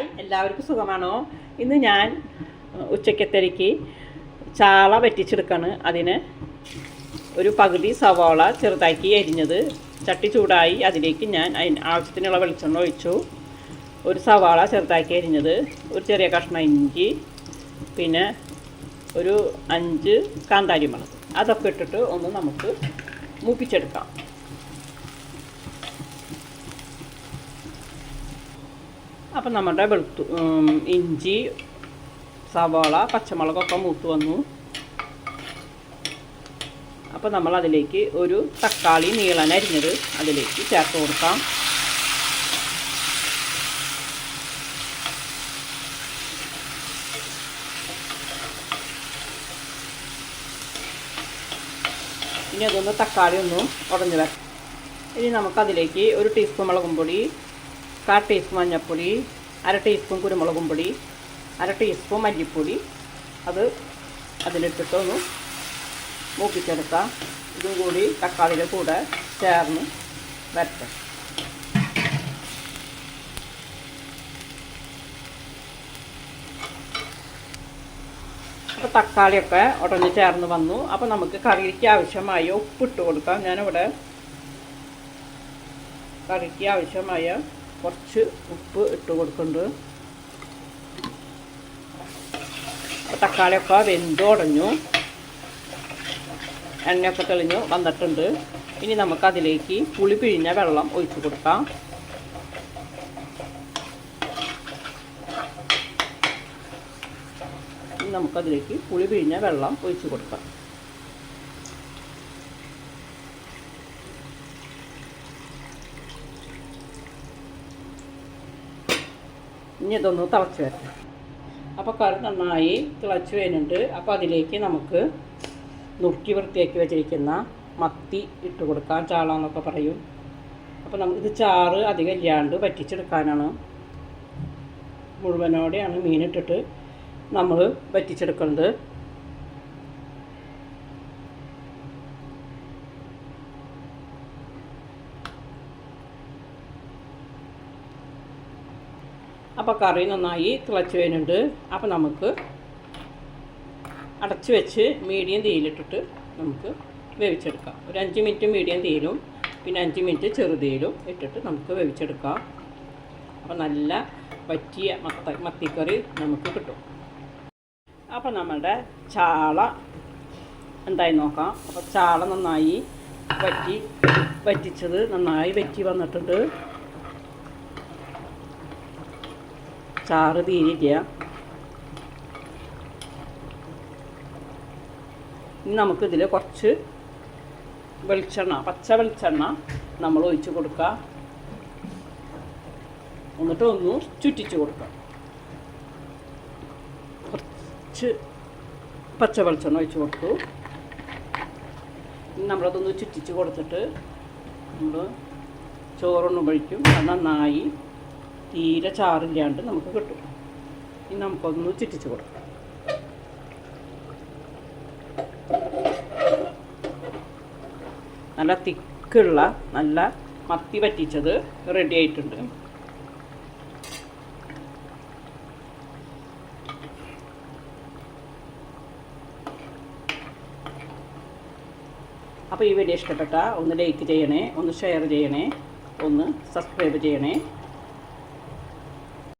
Hi എല്ലാവർക്കും സുഖമാണോ? ഇന്ന് ഞാൻ ഉച്ചക്കത്തേക്ക് ചാള വെറ്റിച്ചെടുക്കാണ്. അതിന് ഒരു പകുതി സവാള ചെറുതാക്കി എരിഞ്ഞത്. ചട്ടി ചൂടായി അതിലേക്ക് ഞാൻ അതിന് ആവശ്യത്തിനുള്ള വെളിച്ചെണ്ണ ഒഴിച്ചു. ഒരു സവാള ചെറുതാക്കി എരിഞ്ഞത്. ഒരു ചെറിയ കഷ്ണം ഇഞ്ചി. പിന്നെ ഒരു അഞ്ച് കാന്താരി മുളക് അതൊക്കെ ഇട്ടിട്ട് ഒന്ന് നമുക്ക് മൂപ്പിച്ചെടുക്കാം. അപ്പം നമ്മുടെ വെളുത്തു ഇഞ്ചി സവാള പച്ചമുളകൊക്കെ മൂത്ത് വന്നു. അപ്പോൾ നമ്മൾ അതിലേക്ക് ഒരു തക്കാളി നീളൻ അരിഞ്ഞത് അതിലേക്ക് ചേർത്ത് കൊടുക്കാം. ഇനി അതൊന്ന് തക്കാളി ഒന്നും ഉടഞ്ഞു വരാം ഇനി നമുക്കതിലേക്ക് ഒരു ടീസ്പൂൺ മുളകും പൊടി കാ ടീസ്പൂൺ മഞ്ഞൾപ്പൊടി അര ടീസ്പൂൺ കുരുമുളകും പൊടി അര ടീസ്പൂൺ മല്ലിപ്പൊടി. അത് അതിലിട്ടിട്ടൊന്ന് മൂപ്പിച്ചെടുക്കാം. ഇതും കൂടി തക്കാളിയുടെ കൂടെ ചേർന്ന് വരട്ടെ. അപ്പോൾ തക്കാളിയൊക്കെ ഉടഞ്ഞ് ചേർന്ന് വന്നു. അപ്പോൾ നമുക്ക് കറിക്ക് ആവശ്യമായ ഉപ്പിട്ട് കൊടുക്കാം. ഞാനിവിടെ കറിക്ക് ആവശ്യമായ കുറച്ച് ഉപ്പ് ഇട്ട് കൊടുക്കുന്നുണ്ട്. തക്കാളിയൊക്കെ വെന്തുടഞ്ഞു എണ്ണയൊക്കെ തെളിഞ്ഞു വന്നിട്ടുണ്ട്. ഇനി നമുക്കതിലേക്ക് പുളി പിഴിഞ്ഞ വെള്ളം ഒഴിച്ചു കൊടുക്കാം. നമുക്കതിലേക്ക് പുളി പിഴിഞ്ഞ വെള്ളം ഒഴിച്ചു കൊടുക്കാം. ഇനി ഇതൊന്ന് തിളച്ച് വരണം. അപ്പോൾ കറി നന്നായി തിളച്ച് വരുന്നുണ്ട്. അപ്പോൾ അതിലേക്ക് നമുക്ക് നുറുക്കി വൃത്തിയാക്കി വെച്ചിരിക്കുന്ന മത്തി ഇട്ട് കൊടുക്കാം. ചാള എന്നൊക്കെ പറയും. അപ്പോൾ നമുക്ക് ഇത് ചാറ് അധികം ഇല്ലാണ്ട് വറ്റിച്ചെടുക്കാനാണ്. മുഴുവനോടെയാണ് മീനിട്ടിട്ട് നമ്മൾ വറ്റിച്ചെടുക്കുന്നത്. അപ്പോൾ കറി നന്നായി തിളച്ച് വരുന്നുണ്ട്. അപ്പോൾ നമുക്ക് അടച്ച് വെച്ച് മീഡിയം തീയിലിട്ടിട്ട് നമുക്ക് വേവിച്ചെടുക്കാം. ഒരു അഞ്ച് മിനിറ്റ് മീഡിയം തീയിലും പിന്നെ അഞ്ച് മിനിറ്റ് ചെറുതീയിലും ഇട്ടിട്ട് നമുക്ക് വേവിച്ചെടുക്കാം. അപ്പോൾ നല്ല പറ്റിയ മത്ത മത്തിക്കറി നമുക്ക് കിട്ടും. അപ്പോൾ നമ്മളുടെ ചാള എന്തായി നോക്കാം. അപ്പോൾ ചാള നന്നായി വറ്റി വറ്റിച്ചത് നന്നായി വറ്റി വന്നിട്ടുണ്ട്. ചാറ് തീരില്ല ഇനി നമുക്കിതിൽ കുറച്ച് വെളിച്ചെണ്ണ പച്ച വെളിച്ചെണ്ണ നമ്മൾ ഒഴിച്ച് കൊടുക്കുക എന്നിട്ട് ഒന്ന് ചുറ്റിച്ച് കൊടുക്കുക കുറച്ച് പച്ച വെളിച്ചെണ്ണ ഒഴിച്ച് കൊടുത്തു. നമ്മളതൊന്ന് ചുറ്റിച്ച് കൊടുത്തിട്ട് നമ്മൾ ചോറൊന്നും കഴിക്കും. അത് നന്നായി തീരെ ചാറില്ലാണ്ട് നമുക്ക് കിട്ടും. ഇനി നമുക്കൊന്ന് ചുറ്റിച്ച് കൊടുക്കാം. നല്ല തിക്കുള്ള നല്ല മത്തി പറ്റിച്ചത് റെഡി ആയിട്ടുണ്ട്. അപ്പോൾ ഈ വീഡിയോ ഇഷ്ടപ്പെട്ട ഒന്ന് ലൈക്ക് ചെയ്യണേ ഒന്ന് ഷെയർ ചെയ്യണേ ഒന്ന് സബ്സ്ക്രൈബ് ചെയ്യണേ.